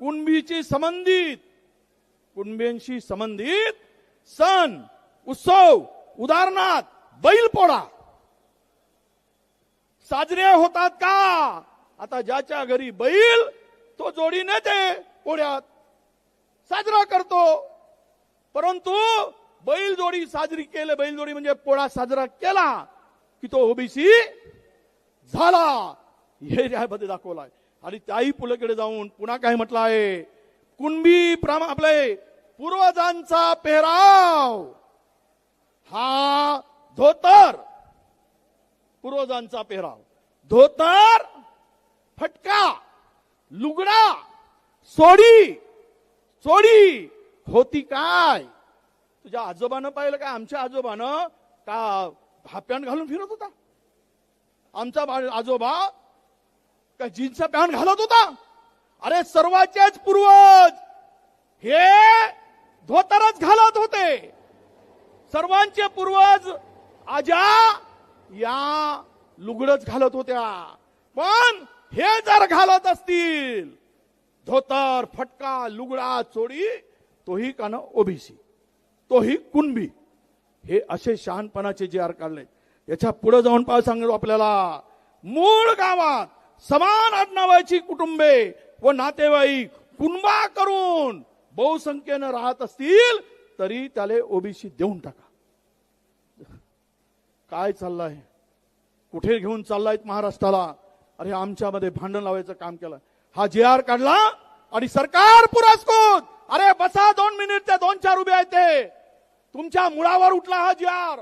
कुणबीची संबंधित कुणबींशी संबंधित सण उत्सव उदाहरणार्थ बैलपोळा. साजरे होतात का? आता ज्याच्या घरी बैल तो जोडी नेते पोळ्यात. साजरा करतो. परंतु बैल जोडी साजरी केले बैल जोडी म्हणजे पोळा साजरा केला की तो ओबीसी झाला. हे यामध्ये दाखवलाय. आणि त्याही पुलेकडे जाऊन पुन्हा काय म्हटलं आहे? कुणबी प्रमा आपले पूर्वजांचा पेहराव. हा धोतर. पूर्वजांचा पेहराव. धोतर फटका लुगडा सोडी. सोडी होती काय? तुझ्या आजोबानं पाहिलं का? आमच्या आजोबानं का भाप्यान घालून फिरत होता? आमचा आजोबा का जीन्सचा पॅन्ट घालत होता? अरे सर्वांचेच पूर्वज! हे धोतरच घालत होते. सर्वांचे पूर्वज आजा या लुगडच घालत होत्या. पण हे जर घालत असतील धोतर फटका लुगडा चोडी तोही कान ओबीसी तोही कुणबी. हे असे शहाणपणाचे जे आर काढले याच्यापुढे जाऊन पाय सांगतो आपल्याला. मूळ गावात समान आडनावाची कुटुंबे व नातेवाईक कुणबा करून बहुसंख्येनं राहत असतील तरी त्याला ओबीसी देऊन टाका. काय चाललंय? कुठे घेऊन चाललाय महाराष्ट्राला? अरे आमच्यामध्ये भांडण लावायचं काम केलं. हा जे आर काढला आणि सरकार पुरस्कृत. अरे बसा दोन मिनिट ते दोन चार उभे आहेत ते. तुमच्या मुळावर उठला हा जी आर.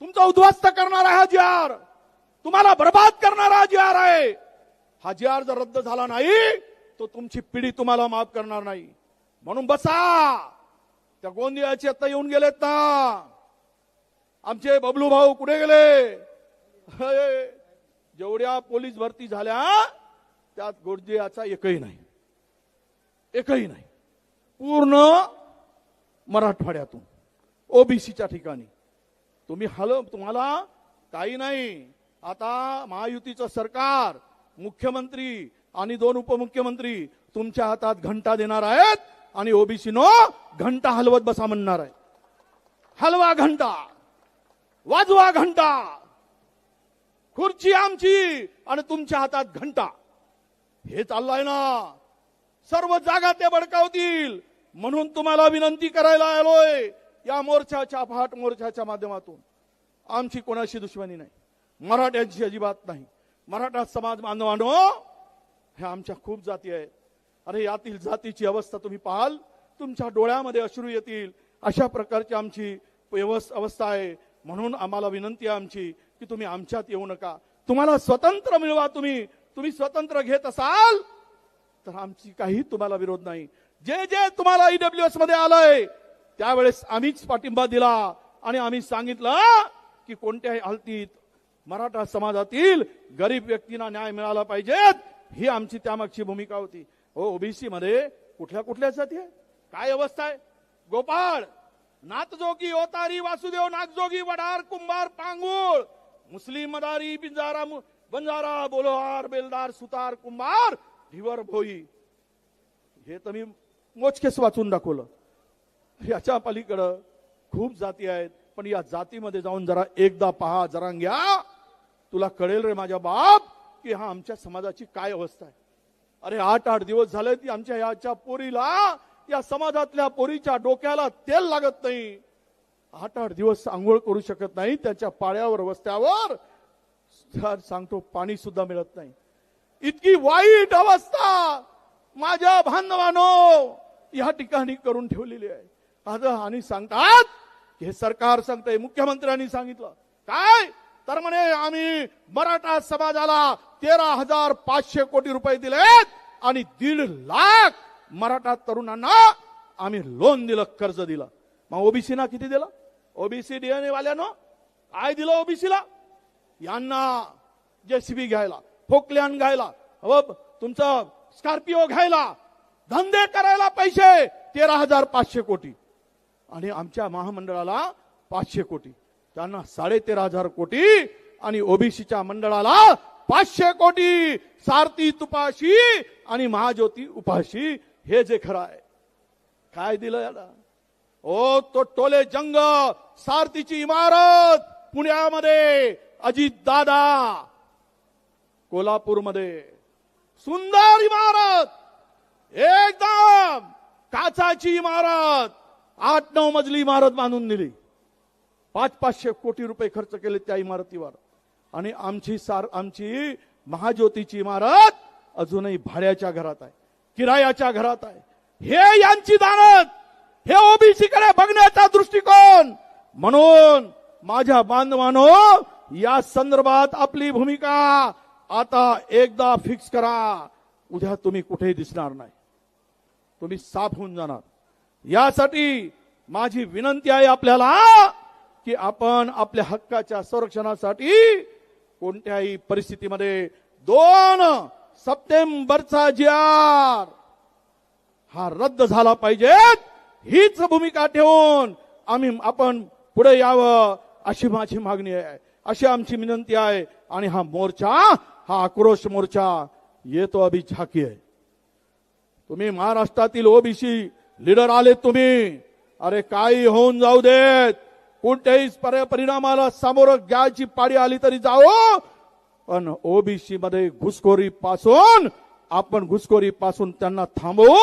तुमचा उद्ध्वस्त करणारा हा जी आर. तुम्हाला बर्बाद करणारा जी आर आहे. हा जी आर जर रद्द झाला नाही तो तुमची पिढी तुम्हाला माफ करणार नाही. म्हणून बसा. त्या गोंदियाचे आता येऊन गेलेत ना. आमचे बबलू भाऊ कुठे गेले? हे, जेवढ्या पोलीस भरती झाल्या त्यात गोंदियाचा एकही नाही. एकही नाही. पूर्ण मराठवाड्यातून ओबीसीच्या ठिकाणी. तुम्ही हल तुम्हाला काही नाही. आता महायुतीचं सरकार मुख्यमंत्री आणि दोन उपमुख्यमंत्री तुमच्या हातात घंटा देणार आहेत आणि ओबीसी नो घंटा हलवत बसा म्हणणार आहे हलवा घंटा वाजवा घंटा खुर्ची आमची आणि तुमच्या हातात घंटा. हे चाललंय ना. सर्व जागा ते बडकावतील म्हणून तुम्हाला विनंती करायला आलोय या मोर्चाच्या फाट मोर्चाच्या माध्यमातून. आमची कोणाशी दुश्मनी नाही. मराठ्यांची अजिबात नाही. मराठा समाज बांधवानो ह्या आमच्या खूप जाती आहेत. अरे यातील जातीची अवस्था तुम्ही पाहाल तुमच्या डोळ्यामध्ये अश्रू येतील. अशा प्रकारची आमची अवस्था आहे. म्हणून आम्हाला विनंती आहे आमची की तुम्ही आमच्यात येऊ नका. तुम्हाला स्वतंत्र मिळवा तुम्ही. तुम्ही स्वतंत्र घेत असाल तर आमची काही तुम्हाला विरोध नाही. जे जे तुम्हाला ईडब्ल्यूएसमध्ये आलंय त्यावेळेस आम्हीच पाठिंबा दिला. आणि आम्ही सांगितलं की कोणत्याही हालतीत मराठा समाजातील गरीब व्यक्तींना न्याय मिळाला पाहिजेत ही आमची त्यामागची भूमिका होती. हो ओबीसी मध्ये कुठल्या कुठल्या जाती आहे काय अवस्था आहे? गोपाळ नाथजोगी ओतारी वासुदेव नागजोगी वडार कुंभार पांगुळ मुस्लिम मदारी बिंजारा मु- बंजारा बोलोहार बेलदार सुतार कुंभार भिवर भोई. हे तर मी मोजकेच वाचून दाखवलं. याच्या पलीकडं खूप जाती आहेत पण या जातीमध्ये जाऊन जरा एकदा पहा जरा घ्या. तुला कळेल रे माझ्या बाप की हा आमच्या समाजाची काय अवस्था आहे. अरे आठ आठ दिवस झाले ती आमच्या याच्या पोरीला या समाजातल्या पोरीच्या डोक्याला तेल लागत नाही. आठ आठ दिवस आंघोळ करू शकत नाही त्याच्या पाळ्यावर वस्त्यावर. सांगतो पाणी सुद्धा मिळत नाही. इतकी वाईट अवस्था माझ्या बांधवानो या ठिकाणी करून ठेवलेली आहे. आज आणि सांगतात हे सरकार सांगतंय मुख्यमंत्र्यांनी सांगितलं. काय? तर म्हणे आम्ही मराठा समाजाला तेरा हजार पाचशे कोटी रुपये दिलेत आणि दीड लाख मराठा तरुणांना आम्ही लोन दिलं कर्ज दिलं. मग ओबीसीना किती दिलं? ओबीसी डीएनए वाल्यानं काय दिलं ओबीसीला? यांना जेसीबी घ्यायला फोकल्यान घ्यायला तुमचं स्कॉर्पिओ घ्यायला धंदे करायला पैसे तेरा हजार पाचशे कोटी. आणि आमच्या महामंडळाला पाचशे कोटी. त्यांना साडेतेरा हजार कोटी आणि ओबीसीच्या मंडळाला पाचशे कोटी सारथी तुपाशी आणि महाज्योती उपाशी. हे जे खरं आहे. काय दिलं याला? ओ तो टोले जंग सारथीची इमारत पुण्यामध्ये अजित दादा. कोल्हापूरमध्ये. सुंदर इमारत. एकदम काचाची इमारत. आठ नऊ मजली इमारत बांधून दिली. पाच पाचशे कोटी रुपये खर्च केले त्या इमारतीवर. आणि आमची सार आमची महाज्योतीची इमारत अजूनही भाड्याच्या घरात आहे किरायाच्या घरात आहे. हे यांची दानत! हे ओबीसी कडे बघण्याचा दृष्टिकोन! म्हणून माझ्या बांधवानो या संदर्भात आपली भूमिका आता एकदा फिक्स करा. उद्या तुम्ही कुठेही दिसणार नाही. तुम्ही साफ होऊन जाणार. यासाठी माझी विनंती आहे आपल्याला की आपण आपल्या हक्काच्या संरक्षणासाठी कोणत्याही परिस्थितीमध्ये दोन सप्टेंबरचा जी आर हा रद्द झाला पाहिजे. हीच भूमिका ठेवून आम्ही आपण पुढे यावं अशी माझी मागणी आहे. अशी आमची विनंती आहे आणि हा मोर्चा हा आक्रोश मोर्चा येतो अभि झाकी आहे. तुम्ही महाराष्ट्रातील ओबीसी लीडर आले तुम्ही. अरे काही होऊन जाऊ देत. कोणत्याही परिणामाला सामोरं घ्यायची पाडी आली तरी जाओ पण ओबीसी मध्ये घुसखोरी पासून आपण घुसखोरी पासून त्यांना थांबवू.